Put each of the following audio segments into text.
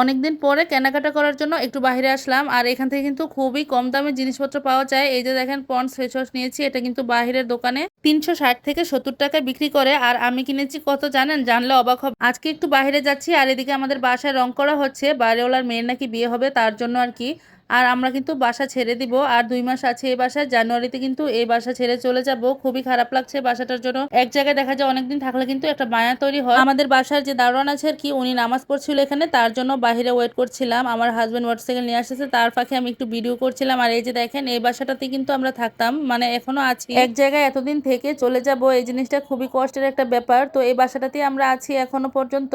অনেকদিন পরে কেনাকাটা করার জন্য একটু বাইরে আসলাম, আর এখান থেকে কিন্তু খুবই কম দামে জিনিসপত্র পাওয়া যায়। এই যে দেখেন পন্ডস ফেস ওয়াশ নিয়েছি, এটা কিন্তু বাহিরের দোকানে তিনশো ষাট থেকে সত্তর টাকায় বিক্রি করে, আর আমি কিনেছি কত জানেন? জানলে অবাক হবে। আজকে একটু বাইরে যাচ্ছি, আর এদিকে আমাদের বাসায় রং করা হচ্ছে, বাইরেওয়ালার মেয়ের নাকি বিয়ে হবে, তার জন্য আর কি। আর আমরা কিন্তু বাসা ছেড়ে দিব। আর দুই মাস আছে এই বাসায়। জানুয়ারিতে কিন্তু এই বাসা ছেড়ে চলে যাব। খুবই খারাপ লাগছে বাসাটার জন্য। এক জায়গায় দেখা যায় অনেকদিন থাকলে কিন্তু একটা মায়া তৈরি হয়। আমাদের বাসার যে দারোয়ান আছে আর কি, উনি নামাজ পড়ছিল এখানে। তার জন্য বাইরে ওয়েট করছিলাম। আমার হাজব্যান্ড মোটরসাইকেল নিয়ে আসতেছে তার ফাঁকে আমি একটু ভিডিও করছিলাম। আর এই যে দেখেন, এই বাসাটাতে কিন্তু আমরা থাকতাম। মানে এখনও আছি। এক জায়গায় এতদিন থেকে চলে যাব। এই জিনিসটা খুবই কষ্টের একটা ব্যাপার। তো এই বাসাটাতেই আমরা আছি এখনও পর্যন্ত।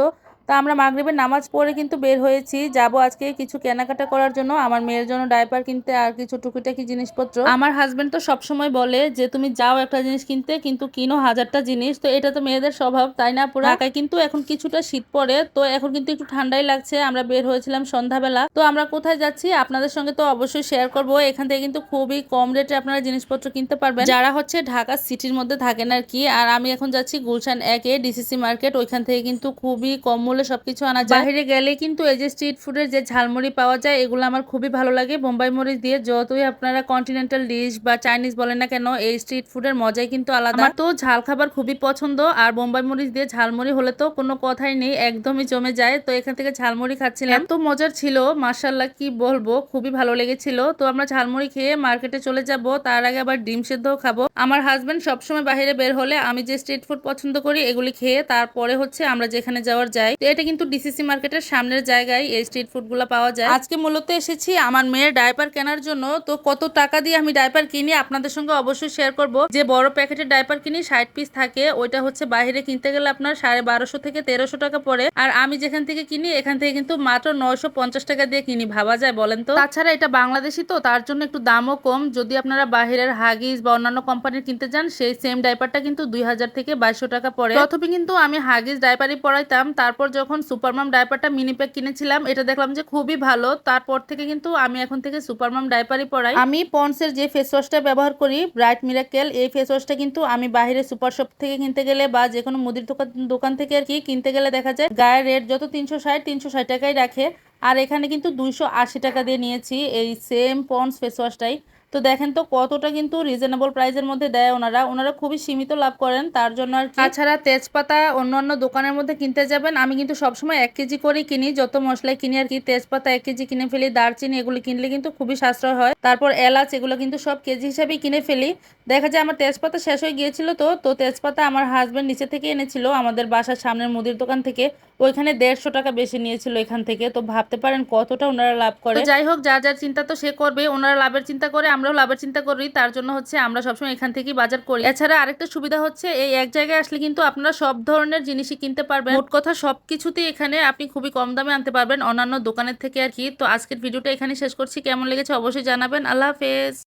তো আমরা মাগরিবের নামাজ পড়ে কিন্তু বের হয়েছি। যাব আজকে কিছু কেনাকাটা করার জন্য। আমার মেয়ের জন্য ডাইপার কিনতে আর কিছু টুকিটাকি জিনিসপত্র। আমার হাজবেন্ড তো সবসময় বলে যে তুমি যাও একটা জিনিস কিনতে কিন্তু কিনো হাজারটা জিনিস। তো এটা তো মেয়েদের স্বভাব তাই না পুরো? ঢাকায় কিন্তু এখন কিছুটা শীত পড়ে তো এখন কিন্তু একটু ঠান্ডাই লাগছে। আমরা বের হয়েছিলাম সন্ধ্যাবেলা। তো আমরা কোথায় যাচ্ছি? আপনাদের সঙ্গে তো অবশ্যই শেয়ার করব। এখান থেকে কিন্তু খুবই কম রেটে আপনারা জিনিসপত্র কিনতে পারবেন। যারা হচ্ছে ঢাকা সিটির মধ্যে থাকেন আর কি আর আমি এখন যাচ্ছি গুলশান একে ডিসিসি মার্কেট ওইখান থেকে কিন্তু খুবই কম মূল্যে সবকিছু আনা যায়। বাইরে গেলে কিন্তু এই যে স্ট্রিট ফুডের যে ঝালমুড়ি পাওয়া যায় এগুলো আমার খুবই ভালো লাগে। বোম্বাই মরিচ দিয়ে যতই আপনারা কন্টিনেন্টাল ডিশ বা চাইনিজ বলেন না কেন এই স্ট্রিট ফুডের মজাই কিন্তু আলাদা। তো ঝাল খাবার খুবই পছন্দ আর বোম্বাই মরিচ দিয়ে ঝালমুড়ি হলে তো কোনো কথাই নেই একদমই জমে যায়। তো এখান থেকে ঝালমুড়ি খাচ্ছিলাম। এত মজার ছিল মার্শাল্লাহ কি বলব খুবই ভালো লেগেছিল। তো আমরা ঝালমুড়ি খেয়ে মার্কেটে চলে যাব তার আগে আবার ডিম সেদ্ধও খাব। আমার হাজবেন্ড সবসময় বাইরে বের হলে আমি যে স্ট্রিট ফুড পছন্দ করি এগুলি খেয়ে তারপরে হচ্ছে আমরা যেখানে যাওয়ার যাই। তো এটা কিন্তু ডিসিসি মার্কেটের সামনের জায়গায় এই স্ট্রিট ফুডগুলো পাওয়া যায়। আজকে মূলত এসেছি আমার মেয়ের ডাইপার কেনার জন্য। তো কত টাকা দিয়ে আমি ডাইপার কিনি আপনাদের সঙ্গে অবশ্যই শেয়ার করব। যে বড় প্যাকেটের ডাইপার কিনি, ষাট পিস থাকে, ওইটা হচ্ছে বাইরে কিনতে গেলে আপনার সাড়ে বারোশো থেকে তেরোশো টাকা পড়ে। আর আমি যেখান থেকে কিনি, এখান থেকে কিন্তু মাত্র নয়শো পঞ্চাশ টাকা দিয়ে কিনি, ভাবা যায় বলেন তো? তাছাড়া এটা বাংলাদেশি তো, তার জন্য একটু দামও কম। যদি আপনারা বাহিরের হাগিস বা অন্যান্য কোম্পানির কিনতে যান, সেই সেম ডাইপারটা কিন্তু দুই হাজার থেকে বাইশশো টাকা পড়ে। প্রথমে কিন্তু আমি হাগিস ডাইপারই পড়াইতাম তারপর যখন সুপারমাম ডাইপারটা মিনি প্যাক কিনেছিলাম, এটা দেখলাম যে খুবই ভালো। তারপর থেকে কিন্তু আমি এখন থেকে সুপারমাম ডাইপারই পড়াই আমি পন্সের যে ফেস ওয়াশটা ব্যবহার করি ব্রাইট মিরাকেল এই ফেস ওয়াশটা কিন্তু আমি বাইরে সুপার শপ থেকে কিনতে গেলে বা যে কোনো মুদির দোকান দোকান থেকে আর কি কিনতে গেলে দেখা যায়, গায়ের রেট যত তিনশো ষাট তিনশো ষাট টাকাই রাখে। আর এখানে কিন্তু দুইশো আশি টাকা দিয়ে নিয়েছি, এই সেম পন্স ফেস ওয়াশটাই তো দেখেন তো কতটা কিন্তু রিজনেবল প্রাইসের মধ্যে দেয় ওনারা। ওনারা খুবই সীমিত লাভ করেন তার জন্য আর তাছাড়া তেজপাতা অন্য অন্য দোকানের মধ্যে কিনতে যাবেন। আমি কিন্তু সবসময় এক কেজি করেই কিনি যত মশলাই কিনি আর কি তেজপাতা এক কেজি কিনে ফেলি দারচিনি এগুলো কিনলে কিন্তু খুবই সাশ্রয় হয়। তারপর এলাচ এগুলো কিন্তু সব কেজি হিসাবেই কিনে ফেলি। দেখা যায় আমার তেজপাতা শেষ হয়ে গিয়েছিল তো তো তেজপাতা আমার হাজব্যান্ড নিচে থেকে এনেছিল আমাদের বাসার সামনের মুদির দোকান থেকে। ওইখানে দেড়শো টাকা বেশি নিয়েছিল এখান থেকে। তো ভাবতে পারেন কতটা ওনারা লাভ করে। যাই হোক যা যার চিন্তা তো সে করবে। ওনারা লাভের চিন্তা করে আমরাও লাভের চিন্তা করি, তার জন্য হচ্ছে আমরা সবসময় এখান থেকেই বাজার করি। এছাড়া আরেকটা সুবিধা হচ্ছে, এই এক জায়গায় আসলে কিন্তু আপনারা সব ধরনের জিনিসই কিনতে পারবেন। মোট কথা সব কিছুতেই এখানে আপনি খুবই কম দামে আনতে পারবেন অন্যান্য দোকানের থেকে আর কি। তো আজকের ভিডিওটা এখানে শেষ করছি। কেমন লেগেছে অবশ্যই জানাবেন। আল্লাহ হাফেজ।